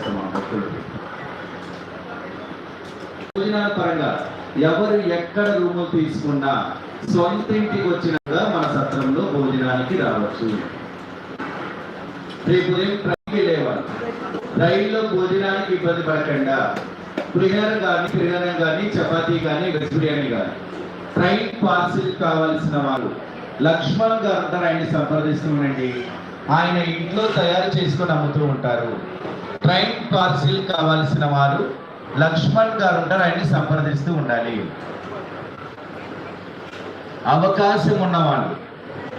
చేస్తాం మన భక్తులకి భోజనాల పరంగా ఎవరు ఎక్కడ రూములు తీసుకున్నా సొంత ఇంటికి వచ్చినగా మన సత్రంలో భోజనానికి రావచ్చు. రేపు ఉదయం ట్రైన్కి లేవాలి. రైల్లో భోజనానికి ఇబ్బంది పడకుండా. పులిహోర కానీ పిరిగనం కానీ చపాతీ కానీ వెజ్ బిర్యానీ కానీ ట్రైన్ పార్సిల్ కావాల్సిన వారు లక్ష్మణ్ గారు అంటారు ఆయన్ని సంప్రదిస్తూ ఉండండి ఆయన ఇంట్లో తయారు చేసుకొని అమ్ముతూ ఉంటారు. ట్రైన్ పార్సిల్ కావాల్సిన వారు లక్ష్మణ్ గారు ఉంటారు ఆయన్ని సంప్రదిస్తూ ఉండాలి. అవకాశం ఉన్నవాళ్ళు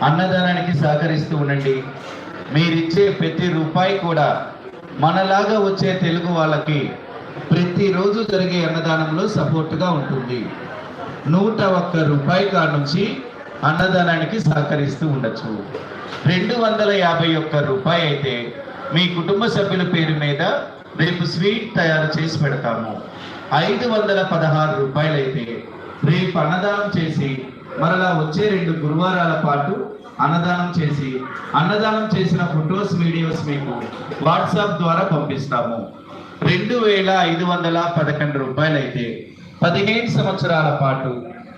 అన్నదానానికి సహకరిస్తూ ఉండండి. మీరిచ్చే ప్రతి రూపాయి కూడా మనలాగా వచ్చే తెలుగు వాళ్ళకి ప్రతిరోజు జరిగే అన్నదానంలో సపోర్ట్గా ఉంటుంది. నూట ఒక్క రూపాయి కాడ నుంచి అన్నదానానికి సహకరిస్తూ ఉండొచ్చు. రెండు వందల యాభై ఒక్క రూపాయి అయితే మీ కుటుంబ సభ్యుల పేరు మీద రేపు స్వీట్ తయారు చేసి పెడతాము. ఐదు వందల పదహారు రూపాయలైతే రేపు అన్నదానం చేసి మరలా వచ్చే రెండు గురువారాల పాటు అన్నదానం చేసి అన్నదానం చేసిన ఫొటోస్ వీడియోస్ మీకు వాట్సాప్ ద్వారా పంపిస్తాము. రెండు వేల ఐదు వందల పదకొండు రూపాయలైతే పదిహేను సంవత్సరాల పాటు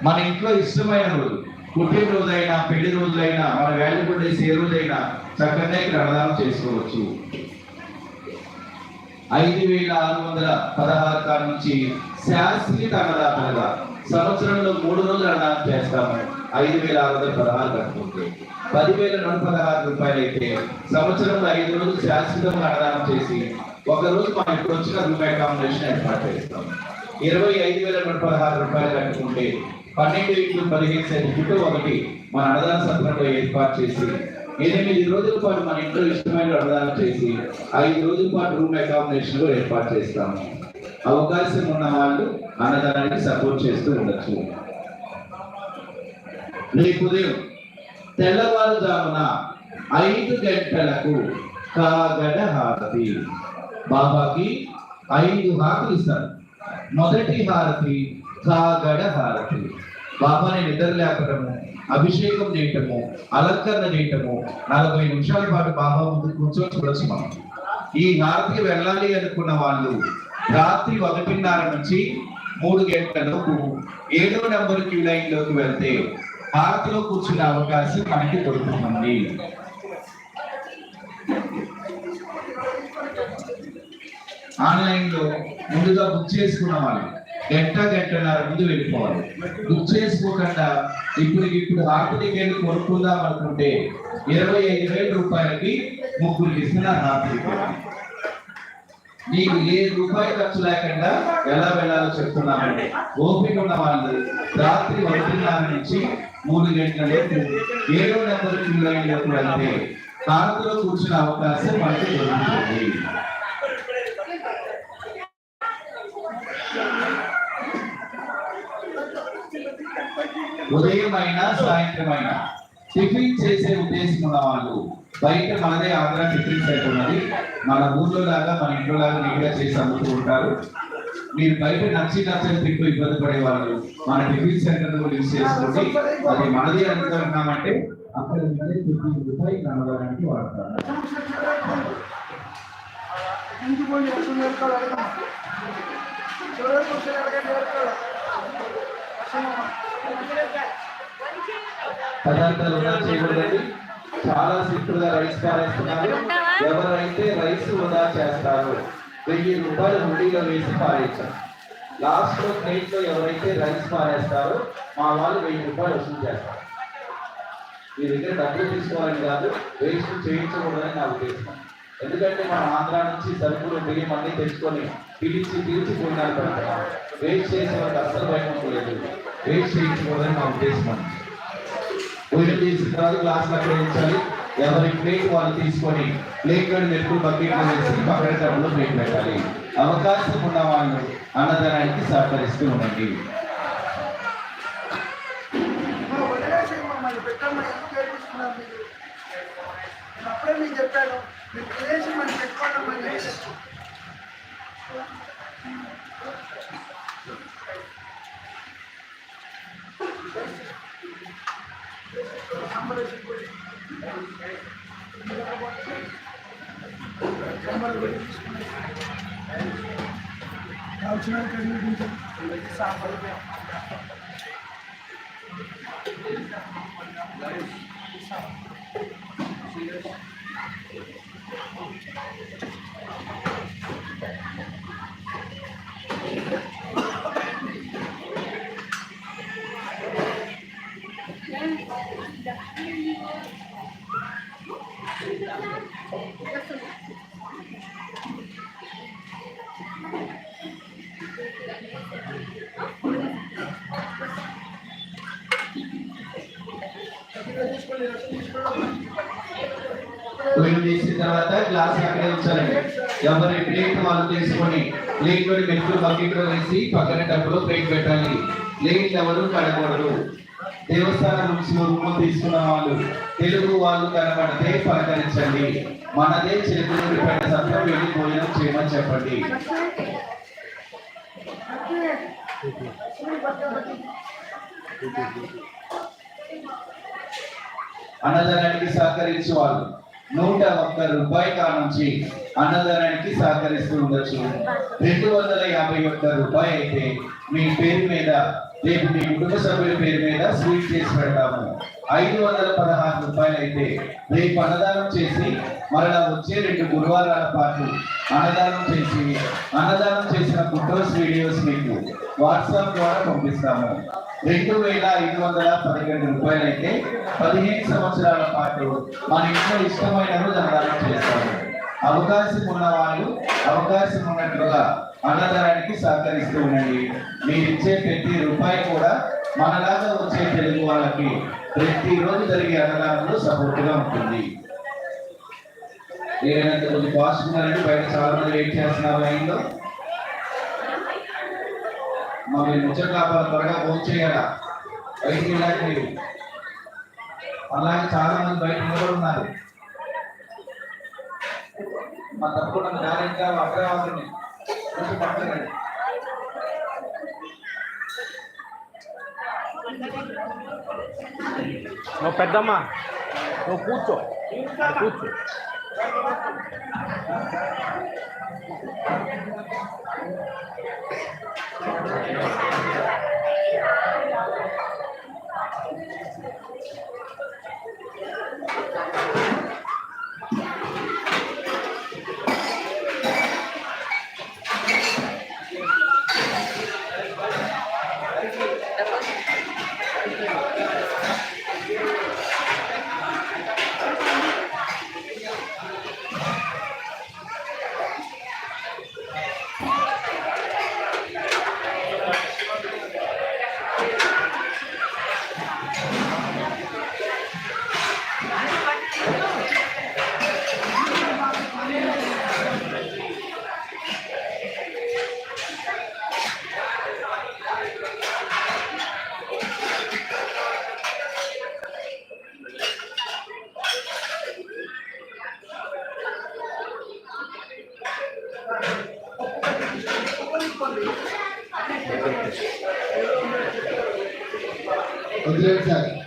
మన ఇంట్లో ఇష్టమైన రోజు పుట్టినరోజైనా పెళ్ళి రోజులైనా మన వాల్యూబుల్ డేస్ ఏ రోజైనా చక్కగా ఇక్కడ అన్నదానం చేసుకోవచ్చు. ఐదు వేల ఆరు వందల పదహారు కాడ నుంచి శాస్త్రీయ అన్నదాతలుగా సంవత్సరంలో మూడు రోజులు అన్నదానం చేస్తాము. ఐదు వేల ఆరు వందల పదహారు కట్టుకుంటే. పదివేల నూట పదహారు రూపాయలు అయితే సంవత్సరంలో ఐదు రోజులు శాశ్వతంగా అన్నదానం చేసి ఒక రోజు మా ఇప్పుడు వచ్చిన రూమ్ కాంబినేషన్ ఏర్పాటు చేస్తాం ఇరవై ఐదు వేల నూట పదహారు రూపాయలు కట్టుకుంటే పన్నెండు ఇంట్లో పదిహేను ఇంటూ ఒకటి మన అన్నదాన సత్రంలో ఏర్పాటు చేసి ఎనిమిది రోజుల పాటు మన ఇంట్లో ఇష్టమైన అన్నదానం చేసి ఐదు రోజుల పాటు రూమ్ అకామిడేషన్ కూడా ఏర్పాటు చేస్తాము. అవకాశం ఉన్న వాళ్ళు అన్నదానానికి సపోర్ట్ చేస్తూ ఉండొచ్చు. రేపు ఉదయం తెల్లవారుజామున ఐదు గంటలకు కాగడ హారతి. బాబాకి ఐదు హారతులు ఇస్తారు. మొదటి హారతి కాగడ హారతి. బాబాని నిద్ర లేపడము అభిషేకం చేయటము అలంకరణ చేయటము నలభై నిమిషాల పాటు బాబా ముందు కూర్చొని చూడొచ్చు మనం ఈ హారతికి వెళ్ళాలి అనుకున్న వాళ్ళు రాత్రి ఒకటిన్నర నుంచి మూడు గంటలకు ఏడో నెంబర్ క్యూ లైన్లోకి వెళ్తే హారతిలో కూర్చునే అవకాశం మనకి దొరుకుతుంది. ఆన్లైన్లో ముందుగా బుక్ చేసుకున్న వాళ్ళు గంట గంటన్నర ముందు వెళ్ళిపోవాలి. బుక్ చేసుకోకుండా ఇప్పుడు ఇప్పుడు హార్ట్ టికెట్ కొనుక్కుందాం అనుకుంటే ఇరవై ఐదు వేల రూపాయలకి ముగ్గురు ఇస్తున్నారు హార్ట్ టికెట్ నీకు ఏ రూపాయి ఖర్చు లేకుండా ఎలా వెళ్ళాలో చెప్తున్నామండి. ఓపిక ఉన్న వాళ్ళు రాత్రి ఒకటిన్నర నుంచి మూడు గంటల లోపు ఏడో నెంబర్ క్యూ లైన్లోకి వెళ్తే కూర్చునే అవకాశం మనకి దొరుకుతుంది. ఉదయం అయినా సాయంత్రం అయినా టిఫిన్ చేసే ఉద్దేశం ఉన్న వాళ్ళు బయట మనదే ఆంధ్ర టిఫిన్ సెంటర్ ఉన్నది మన ఊర్లో లాగా మన ఇంట్లో లాగా నీట్గా చేసి అమ్ముతూ ఉంటారు. మీరు బయట నచ్చి నచ్చని తింటూ ఇబ్బంది పడే వాళ్ళు మన టిఫిన్ సెంటర్ యూజ్ చేసుకోండి. అది మనది అనుకుంటున్నామంటే అక్కడ ఉన్నది టిఫిన్ రూపాయి కనబడడానికి వాడతారు. చివరికి అడగండి? పదార్థాలు వృధా చేయకూడదండి. చాలా సింపుల్గా రైస్ పారేస్తున్నారు. ఎవరైతే రైస్ వృధా చేస్తారో వెయ్యి రూపాయలు హుండీలో వేసి పారేస్తారు. లాస్ట్లో ప్లేట్లో ఎవరైతే రైస్ పారేస్తారో మా వాళ్ళు వెయ్యి రూపాయలు వసూలు చేస్తారు. మీ దగ్గర డబ్బులు తీసుకోవాలని కాదు వేస్ట్ చేయించకూడదని నా ఉద్దేశం. ఎందుకంటే మనం ఆంధ్ర నుంచి సరుకులు బియ్యం అన్ని తెచ్చుకొని పిలిచి పిలిచి కూడినాలు పెడతాం వేస్ట్ చేసే వాళ్ళకి అస్సలు భయం లేదు వేస్ట్ చేయించకూడదని నా ఉద్దేశం. అండి భోజనం చేసిన తర్వాత గ్లాసులు అక్కడ ఉంచాలి ఎవరి ప్లేట్ వాళ్ళు తీసుకొని ప్లేట్లో మెరుపులు బకెట్ వేసి పక్కన టబ్లో ప్లేట్ పెట్టాలి. అవకాశం ఉన్న వాళ్ళు అన్నదానానికి సహకరిస్తూ ఉండండి. వదిలేసేయమ్మా మరి పెట్టమ్మా ఎందుకు ఏడుస్తున్నారు మీరు నేను అప్పుడే మీకు చెప్పాను మీరు తినేసి తర్వాత గ్లాస్ ఉంచాలండి. ఎవరి ప్లేట్ వాళ్ళు తీసుకొని ప్లేట్లోని మెట్లు బకెట్ వేసి పక్కన డబ్బులు ప్లేట్ పెట్టాలి. ప్లేట్ ఎవరు కడకూడదు దేవస్థానం నుంచి రూపం తీసుకున్న వాళ్ళు తెలుగు వాళ్ళు కనబడితే పలకరించండి. మనదే చేతులు పైన సత్రం వెళ్ళి భోజనం చేయమని చెప్పండి. అన్నదానానికి సహకరించే వాళ్ళు నూట ఒక్క రూపాయి కానుంచి అన్నదానానికి సహకరిస్తూ ఉండొచ్చు. రెండు వందల యాభై ఒక్క రూపాయి అయితే మీ పేరు మీద రేపు మీ కుటుంబ సభ్యుల పేరు మీద స్వీట్ చేసి పెడతాము. ఐదు వందల పదహారు రూపాయలు అయితే రేపు అన్నదానం చేసి మరలా వచ్చే రెండు గురువారాల పాటు అన్నదానం చేసి అన్నదానం చేసిన ఫొటోస్ వీడియోస్ మీకు వాట్సాప్ ద్వారా పంపిస్తాము. రెండు వేల ఐదు వందల పదిహేడు రూపాయలు అయితే పదిహేను సంవత్సరాల పాటు మన ఇంట్లో ఇష్టమైన రోజు అన్నదానం చేస్తాము. అవకాశం ఉన్న వాళ్ళు అవకాశం ఉన్నట్లుగా అన్నదానానికి సహకరిస్తూ ఉండండి. మీరు ఇచ్చే ప్రతి రూపాయి కూడా మనలాగా వచ్చే తెలుగు వాళ్ళకి ప్రతిరోజు జరిగే అన్నదానంలో సపోర్ట్గా ఉంటుంది. ఏదైనా కొంచెం ఫాస్ట్ ఉన్నారంటే బయట చాలా మంది వెయిట్ చేస్తున్నారు లైన్లో. మరి ముచ్చట త్వరగా ఫోన్ బయటికి వెళ్ళాక మీరు. అలాగే చాలా మంది బయట నిలబడి ఉన్నారు మా తప్పకుండా దారి ఇంకా అక్కడ అవుతుంది కొంచెం నువ్వు పెద్దమ్మా నువ్వు కూర్చో. కూర్చో. Thank you. Thank you. Obrigado, Tiago.